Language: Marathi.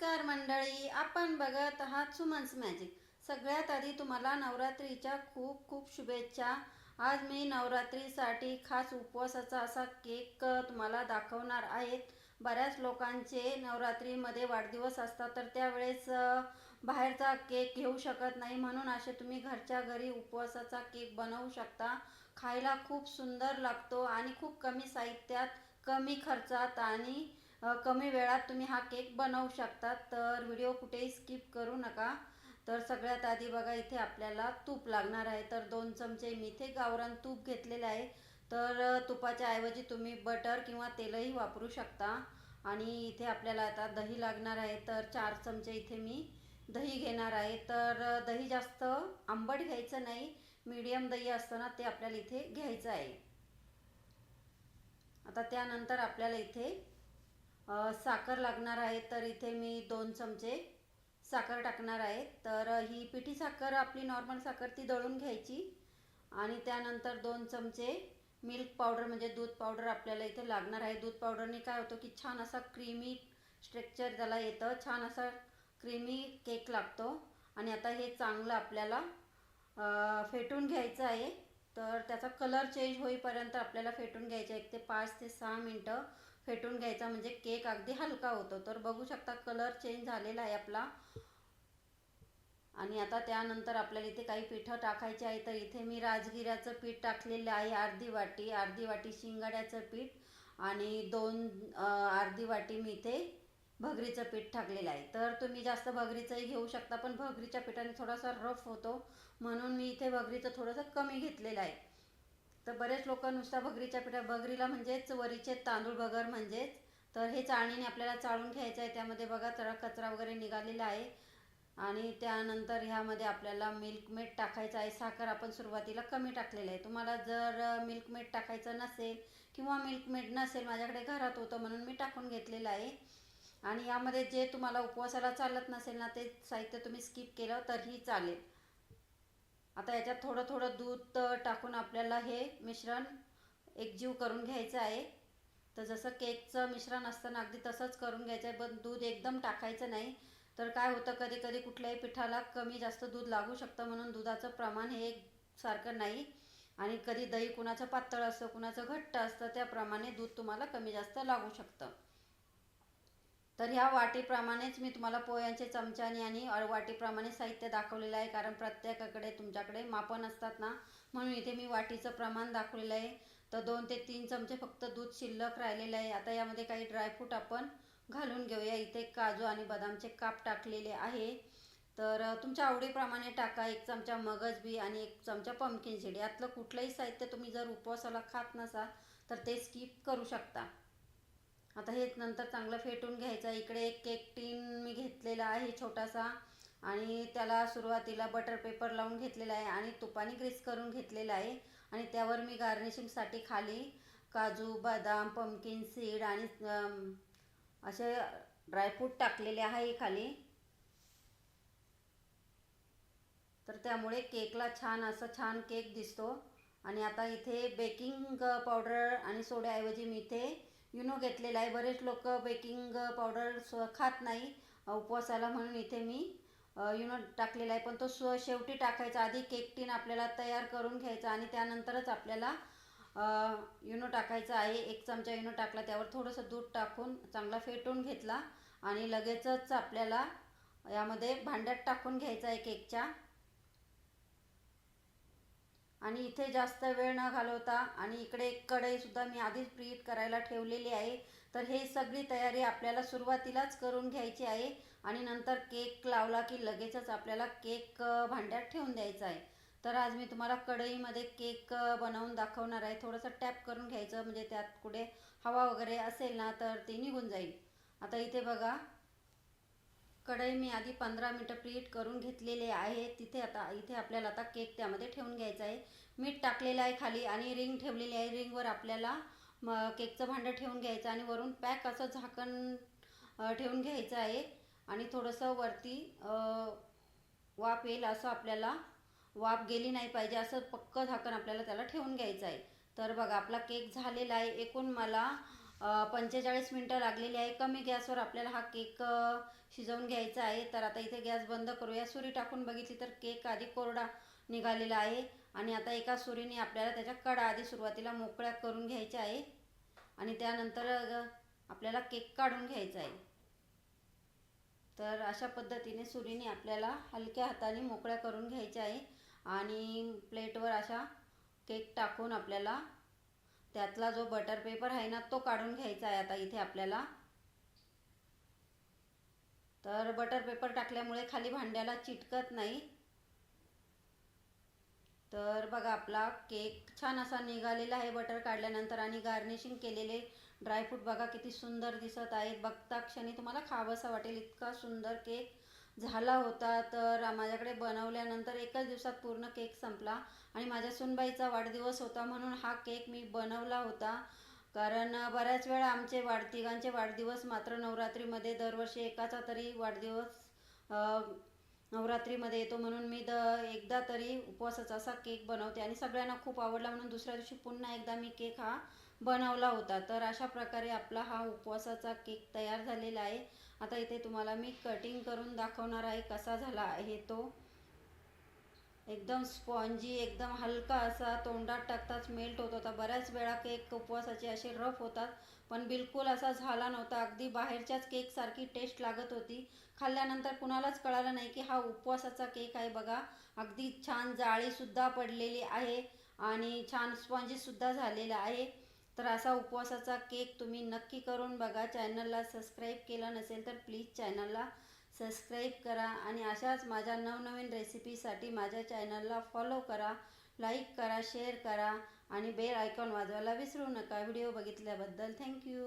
नमस्कार मंडळी आपण बघत आहात सुमन्स मॅजिक. सगळ्यात आधी तुम्हाला नवरात्रीच्या खूप खूप शुभेच्छा. आज मी नवरात्रीसाठी खास उपवासाचा असा केक तुम्हाला दाखवणार आहेत बऱ्याच लोकांचे नवरात्रीमध्ये वाढदिवस असतात तर त्यावेळेस बाहेरचा केक घेऊ शकत नाही म्हणून असे तुम्ही घरच्या घरी उपवासाचा केक बनवू शकता. खायला खूप सुंदर लागतो आणि खूप कमी साहित्यात कमी खर्चात आणि कमी वेळात तुम्ही हा केक बनवू शकता तर व्हिडिओ कुठेही स्किप करू नका. तर सगळ्यात आधी बघा इथे आपल्याला तूप लागणार आहे. तर दोन चमचे मी इथे गावरान तूप घेतलेलं आहे. तर तुपाच्या ऐवजी तुम्ही बटर किंवा तेलही वापरू शकता. आणि इथे आपल्याला आता दही लागणार आहे. तर चार चमचे इथे मी दही घेणार आहे. तर दही जास्त आंबट घ्यायचं नाही. मीडियम दही असतं ना ते आपल्याला इथे घ्यायचं आहे. आता त्यानंतर आपल्याला इथे साखर लागणार आहे तर इथे मी दोन चमचे साखर टाकणार आहे. तर ही पिठी साखर आपली नॉर्मल साखर ती दळून घ्यायची. आणि त्यानंतर दोन चमचे मिल्क पावडर म्हणजे दूध पावडर आपल्याला इथे लागणार आहे. दूध पावडरने काय होतं की छान असा क्रीमी स्ट्रक्चर त्याला येतं. छान असा क्रीमी केक लागतो. आणि आता हे चांगलं आपल्याला फेटून घ्यायचं आहे. तर त्याचा कलर चेंज होईपर्यंत आपल्याला फेटून घ्यायचं आहे एक ते पाच ते सहा मिनटं फेटून घ्यायचा म्हणजे केक अगदी हलका होतो. तर बघू शकता कलर चेंज झालेला आहे आपला. आणि आता त्यानंतर आपल्याला इथे काही पिठं टाकायचे आहे. तर इथे मी राजगिऱ्याचं पीठ टाकलेलं आहे. अर्धी वाटी अर्धी वाटी शिंगाड्याचं पीठ आणि दोन अर्धी वाटी मी इथे भगरीचं पीठ टाकलेलं आहे. तर तुम्ही जास्त भगरीचंही घेऊ शकता पण भगरीच्या पिठाने थोडासा रफ होतो. म्हणून मी इथे भगरीचं थोडंसं कमी घेतलेलं आहे. तर बरेच लोक नुसता भगरीच्या पिठा भगरीला म्हणजेच वरीचे तांदूळ भगर म्हणजेच. तर हे चाळणीने आपल्याला चाळून घ्यायचं आहे. त्यामध्ये बघा तर कचरा वगैरे निघालेला आहे. आणि त्यानंतर ह्यामध्ये आपल्याला मिल्क मेड टाकायचं आहे. साखर आपण सुरुवातीला कमी टाकलेलं आहे. तुम्हाला जर मिल्क मेड टाकायचं नसेल किंवा मिल्क मेड नसेल माझ्याकडे घरात होतं म्हणून मी टाकून घेतलेलं आहे. आणि यामध्ये जे तुम्हाला उपवासाला चालत नसेल ना ते साहित्य तुम्ही स्किप केलं तरीही चालेल. आता याच्यात थोडं थोडं दूध टाकून आपल्याला हे मिश्रण एकजीव करून घ्यायचं आहे. तर जसं केकचं मिश्रण असतं ना अगदी तसंच करून घ्यायचं आहे पण दूध एकदम टाकायचं नाही. तर काय होतं कधी कधी कुठल्याही पिठाला कमी जास्त दूध लागू शकतं म्हणून दुधाचं प्रमाण हे सारखं नाही. आणि कधी दही कुणाचं पातळ असतं कुणाचं घट्ट असतं त्याप्रमाणे दूध तुम्हाला कमी जास्त लागू शकतं. तर ह्या वाटीप्रमाणेच मी तुम्हाला पोह्यांचे चमच्याने आणि वाटीप्रमाणे साहित्य दाखवलेलं आहे. कारण प्रत्येकाकडे तुमच्याकडे मापन असतात ना म्हणून इथे मी वाटीचं प्रमाण दाखवलेलं आहे. तर दोन ते तीन चमचे फक्त दूध शिल्लक राहिलेलं आहे. आता यामध्ये काही ड्रायफ्रूट आपण घालून घेऊया. इथे काजू आणि बदामचे काप टाकलेले आहे. तर तुमच्या आवडीप्रमाणे टाका. एक चमचा मगज बी आणि एक चमचा पंपकिन सीड यातलं कुठलंही साहित्य तुम्ही जर उपवासाला खात नसाल तर ते स्किप करू शकता. आता हे नंतर चांगलं फेटून घ्यायचं. इकडे एक केक टीन मी घेतलेला आहे छोटासा. आणि त्याला सुरुवातीला बटर पेपर लावून घेतलेला आहे आणि तुपाने ग्रीस करून घेतलेला आहे. आणि त्यावर मी गार्निशिंगसाठी खाली काजू बदाम पम्पकिन सीड आणि असे ड्रायफ्रूट टाकलेले आहे खाली. तर त्यामुळे केकला छान असं छान केक दिसतो. आणि आता इथे बेकिंग पावडर आणि सोड्याऐवजी मी इथे युनो घेतलेला आहे. बरेच लोक बेकिंग पावडर स्व खात नाही. उपवासाला म्हणून इथे मी युनो टाकलेला आहे. पण तो स्व शेवटी टाकायचा. आधी केक टीन आपल्याला तयार करून घ्यायचा आणि त्यानंतरच आपल्याला युनो टाकायचा आहे. एक चमचा युनो टाकला. त्यावर थोडंसं दूध टाकून चांगला फेटून घेतला आणि लगेचच आपल्याला यामध्ये भांड्यात टाकून घ्यायचा आहे केकच्या. आणि इथे जास्त वेळ न घालवता आणि इकडे एक कढईसुद्धा मी आधीच प्रीहीट करायला ठेवलेली आहे. तर हे सगळी तयारी आपल्याला सुरुवातीलाच करून घ्यायची आहे आणि नंतर केक लावला की लगेचच आपल्याला केक भांड्यात ठेवून द्यायचा आहे. तर आज मी तुम्हाला कढईमध्ये केक बनवून दाखवणार आहे. थोडंसं टॅप करून घ्यायचं म्हणजे त्यात कुठे हवा वगैरे असेल ना तर ते निघून जाईल. आता इथे बघा कढई मी आधी पंधरा मिनटं प्रीट करून घेतलेले आहे. तिथे आता इथे आपल्याला आता केक त्यामध्ये ठेवून घ्यायचा आहे. मीठ टाकलेलं आहे खाली आणि रिंग ठेवलेली आहे. रिंगवर आपल्याला म केकचं भांडं ठेवून घ्यायचं आणि वरून पॅक असं झाकण ठेवून घ्यायचं आहे. आणि थोडंसं वरती वाफ येईल असं आपल्याला वाफ गेली नाही पाहिजे असं पक्कं झाकण आपल्याला त्याला ठेवून घ्यायचं आहे. तर बघा आपला केक झालेला आहे. एकूण मला पंचेचाळीस मिनटं लागलेली आहे. कमी गॅसवर आपल्याला हा केक शिजवून घ्यायचा आहे. तर आता इथे गॅस बंद करूया. सुरी टाकून बघितली तर केक आधी कोरडा निघालेला आहे. आणि आता एका सुरीने आपल्याला त्याच्या कडा आधी सुरुवातीला मोकळ्या करून घ्यायच्या आहे. आणि त्यानंतर आपल्याला केक काढून घ्यायचा आहे. तर अशा पद्धतीने सुरीने आपल्याला हलक्या हाताने मोकळ्या करून घ्यायच्या आहे. आणि प्लेटवर अशा केक टाकून आपल्याला त्यातला जो बटर पेपर आहे ना तो काढून घ्यायचा आहे आता इथे आपल्याला. तर बटर पेपर टाकल्यामुळे खाली भांड्याला चिटकत नाही. तर बघा आपला केक छान असा निघालेला आहे बटर काढल्यानंतर आणि गार्निशिंग केलेले ड्रायफ्रूट बघा किती सुंदर दिसत आहेत. बघता क्षणी तुम्हाला खावंसं वाटेल इतका सुंदर केक झाला होता तर माझ्याकडे बनवल्यानंतर एकाच दिवसात पूर्ण केक संपला आणि माझ्या सुनबाईचा वाढदिवस होता म्हणून हा केक मी बनवला होता. कारण बऱ्याच वेळा आमचे वाढतिघांचे वाढदिवस मात्र नवरात्रीमध्ये दरवर्षी एकाचा तरी वाढदिवस नवरात्रीमध्ये येतो म्हणून मी द एकदा तरी उपवासाचा असा केक बनवते आणि सगळ्यांना खूप आवडला म्हणून दुसऱ्या दिवशी पुन्हा एकदा मी केक हा बनवला होता. तर अशा प्रकारे आपला हा उपवासाचा केक तयार झालेला आहे. आता इथे तुम्हाला मी कटिंग करून दाखवणार आहे कसा झाला आहे तो. एकदम स्पॉन्जी एकदम हलका असा तोंडात टाकताच मेल्ट होत होता. बऱ्याच वेळा केक उपवासाचे असे रफ होतात पण बिलकुल असा झाला नव्हता. अगदी बाहेरच्याच केकसारखी टेस्ट लागत होती. खाल्ल्यानंतर कुणालाच कळालं नाही की हा उपवासाचा केक आहे बघा. अगदी छान जाळीसुद्धा पडलेली आहे आणि छान स्पॉन्जीसुद्धा झालेला आहे. तर असा उपवासाचा केक तुम्ही नक्की करून बघा. चॅनलला सबस्क्राईब केला नसेल तर प्लीज चॅनलला सबस्क्राईब करा आणि अशाच माझ्या नवनवीन रेसिपीसाठी माझ्या चॅनलला फॉलो करा लाईक करा शेअर करा आणि बेल आयकॉन वाजवायला विसरू नका. व्हिडिओ बघितल्याबद्दल थँक्यू.